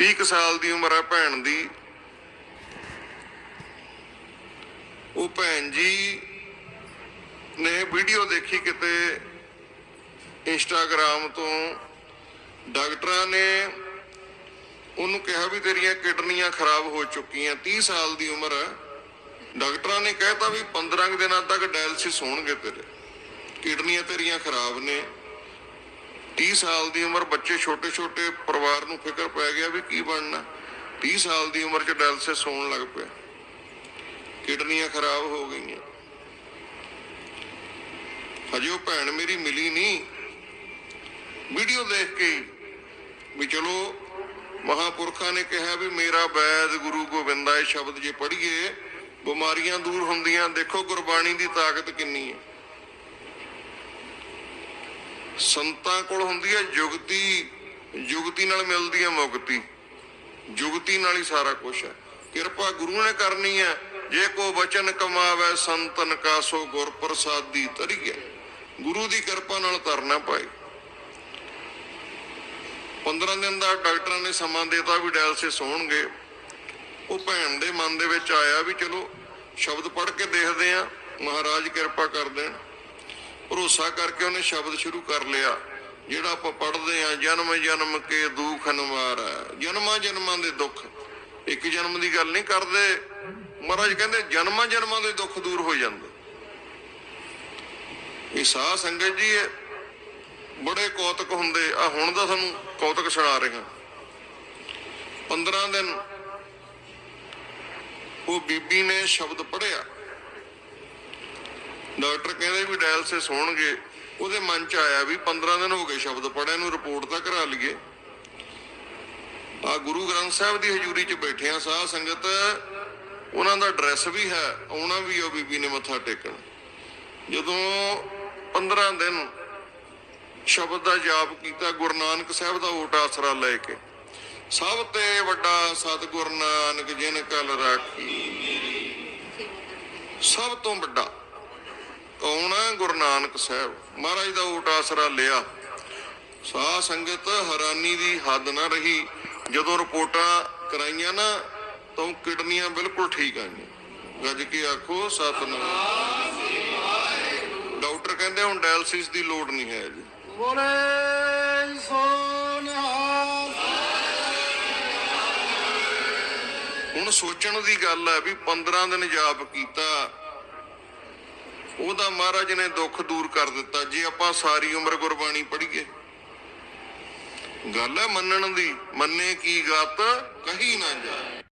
30 ਕੁ ਸਾਲ ਦੀ ਉਮਰ ਹੈ ਭੈਣ ਦੀ। ਉਹ ਭੈਣ ਜੀ ਨੇ ਵੀਡੀਓ ਦੇਖੀ ਕਿਤੇ ਇੰਸਟਾਗ੍ਰਾਮ ਤੋਂ। ਡਾਕਟਰਾਂ ਨੇ ਉਹਨੂੰ ਕਿਹਾ ਵੀ ਤੇਰੀਆਂ ਕਿਡਨੀਆਂ ਖਰਾਬ ਹੋ ਚੁੱਕੀਆਂ 30 ਸਾਲ ਦੀ ਉਮਰ ਹੈ ਡਾਕਟਰਾਂ ਨੇ ਕਹਿਤਾ ਵੀ 15 ਕੁ ਦਿਨਾਂ ਤੱਕ ਡਾਇਲਸਿਸ ਹੋਣਗੇ ਤੇਰੇ। ਕਿਡਨੀਆਂ ਤੇਰੀਆਂ ਖਰਾਬ ਨੇ। 30 ਸਾਲ ਦੀ ਉਮਰ ਬੱਚੇ ਛੋਟੇ ਛੋਟੇ ਪਰਿਵਾਰ ਨੂੰ ਫਿਕਰ ਪੈ ਗਿਆ ਵੀ ਕੀ ਬਣਨਾ। 30 ਸਾਲ ਦੀ ਉਮਰ 'ਚ ਡਾਇਲਸਿਸ ਹੋਣ ਲੱਗ ਪਿਆ। ਕਿਡਨੀਆਂ ਖਰਾਬ ਹੋ ਗਈਆਂ। ਹਜੇ ਉਹ ਭੈਣ ਮੇਰੀ ਮਿਲੀ ਨਹੀਂ। ਵੀਡੀਓ ਦੇਖ ਕੇ ਵੀ ਚਲੋ ਮਹਾਪੁਰਖਾਂ ਨੇ ਕਿਹਾ ਵੀ ਮੇਰਾ ਵੈਦ ਗੁਰੂ ਗੋਬਿੰਦਾ ਇਹ ਸ਼ਬਦ ਜੇ ਪੜ੍ਹੀਏ, ਬਿਮਾਰੀਆਂ ਦੂਰ ਹੁੰਦੀਆਂ, ਦੇਖੋ ਗੁਰਬਾਣੀ ਦੀ ਤਾਕਤ ਕਿੰਨੀ ਹੈ। ਸੰਤਾਂ ਕੋਲ ਹੁੰਦੀ ਹੈ ਜੁਗਤੀ ਜੁਗਤੀ ਨਾਲ ਮਿਲਦੀ ਹੈ ਮੁਕਤੀ। ਜੁਗਤੀ ਨਾਲ ਹੀ ਸਾਰਾ ਕੁਝ ਹੈ। ਕਿਰਪਾ ਗੁਰੂ ਨੇ ਕਰਨੀ ਹੈ। ਜੇ ਕੋ ਬਚਨ ਕਮਾਵੇ, ਸੰਤਨ ਕਾ ਸੋ ਗੁਰ ਪ੍ਰਸਾਦੀ ਤਰੀਏ ਗੁਰੂ ਦੀ ਕਿਰਪਾ ਨਾਲ ਧਰਨਾ ਪਾਏ 15 ਦਿਨ ਦਾ ਡਾਕਟਰਾਂ ਨੇ ਸਮਾਂ ਦੇਤਾ ਵੀ ਡਾਇਲਸਿਸ ਹੋਣਗੇ। ਉਹ ਭੈਣ ਦੇ ਮਨ ਦੇ ਵਿੱਚ ਆਇਆ ਵੀ ਚਲੋ, ਸ਼ਬਦ ਪੜ੍ਹ ਕੇ ਦੇਖਦੇ ਆ ਮਹਾਰਾਜ ਕਿਰਪਾ ਕਰ ਦੇਣ। ਭਰੋਸਾ ਕਰਕੇ ਉਹਨੇ ਸ਼ਬਦ ਸ਼ੁਰੂ ਕਰ ਲਿਆ, ਜਿਹੜਾ ਆਪਾਂ ਪੜ੍ਹਦੇ ਆ ਜਨਮ ਜਨਮ ਕੇ ਦੁੱਖ ਨਵਾਰਾ ਜਨਮਾਂ ਜਨਮਾਂ ਦੇ ਦੁੱਖ। ਇੱਕ ਜਨਮ ਦੀ ਗੱਲ ਨਹੀਂ ਕਰਦੇ। ਮਹਾਰਾਜ ਕਹਿੰਦੇ, ਜਨਮਾਂ ਜਨਮਾਂ ਦੇ ਦੁੱਖ ਦੂਰ ਹੋ ਜਾਂਦੇ। ਇਹ ਸਾਧ ਸੰਗਤ ਜੀ ਹੈ। ਬੜੇ ਕੌਤਕ ਹੁੰਦੇ। ਆ ਹੁਣ ਦਾ ਤੁਹਾਨੂੰ ਕੌਤਕ ਸੁਣਾ ਰਿਹਾ। 15 ਦਿਨ ਉਹ ਬੀਬੀ ਨੇ ਸ਼ਬਦ ਪੜਿਆ ਡਾਕਟਰ ਕਹਿੰਦੇ ਵੀ ਡਾਇਲਸਿਸ ਹੋਣਗੇ, ਉਹਦੇ ਮਨ ਚ ਆਇਆ ਵੀ 15 ਦਿਨ ਹੋ ਗਏ ਸ਼ਬਦ ਪੜਿਆ ਨੂੰ ਰਿਪੋਰਟ ਤਾਂ ਕਰਾ ਲਈਏ। ਆ ਗੁਰੂ ਗ੍ਰੰਥ ਸਾਹਿਬ ਦੀ ਹਜ਼ੂਰੀ 'ਚ ਬੈਠੇ ਆ ਸਾਧ ਸੰਗਤ, ਉਹਨਾਂ ਦਾ ਐਡਰੈਸ ਵੀ ਹੈ, ਆਉਣਾ ਵੀ ਉਹ ਬੀਬੀ ਨੇ ਮੱਥਾ ਟੇਕਣ। ਜਦੋਂ 15 ਦਿਨ ਸ਼ਬਦ ਦਾ ਜਾਪ ਕੀਤਾ, ਗੁਰੂ ਨਾਨਕ ਸਾਹਿਬ ਦਾ ਓਟ ਆਸਰਾ ਲੈ ਕੇ, ਸਭ ਤੇ ਵੱਡਾ ਸਤਿਗੁਰ ਨਾਨਕ ਜਿਨ ਕਲ ਰਾਖੀ। ਸਭ ਤੋਂ ਵੱਡਾ। ਹੈ ਗੁਰੂ ਨਾਨਕ ਸਾਹਿਬ। ਮਹਾਰਾਜ ਦਾ ਓਟ ਆਸਰਾ ਲਿਆ। ਸਾਧ ਸੰਗਤ ਹੈਰਾਨੀ ਦੀ ਹੱਦ ਨਾ ਰਹੀ। ਜਦੋਂ ਰਿਪੋਰਟਾਂ ਕਰਾਈਆਂ ਨਾ ਤਾਂ ਕਿਡਨੀਆਂ ਬਿਲਕੁਲ ਠੀਕ ਆਈਆਂ ਗੱਜ ਕੇ ਆਖੋ ਸਤਨਾਮ। ਡਾਕਟਰ ਕਹਿੰਦੇ ਹੁਣ ਡਾਇਲਸਿਸ ਦੀ ਲੋੜ ਨਹੀਂ ਹੈ ਜੀ। ਬੋਲੇ ਹੁਣ ਸੋਚਣ ਦੀ ਗੱਲ ਹੈ ਵੀ 15 ਦਿਨ ਜਾਪ ਕੀਤਾ ਉਹਦਾ ਮਹਾਰਾਜ ਨੇ ਦੁੱਖ ਦੂਰ ਕਰ ਦਿੱਤਾ, ਜੇ ਆਪਾਂ ਸਾਰੀ ਉਮਰ ਗੁਰਬਾਣੀ ਪੜ੍ਹੀਏ। ਗੱਲ ਹੈ ਮੰਨਣ ਦੀ, ਮੰਨੇ ਕੀ ਗਤ, ਕਹੀ ਨਾ ਜਾਏ।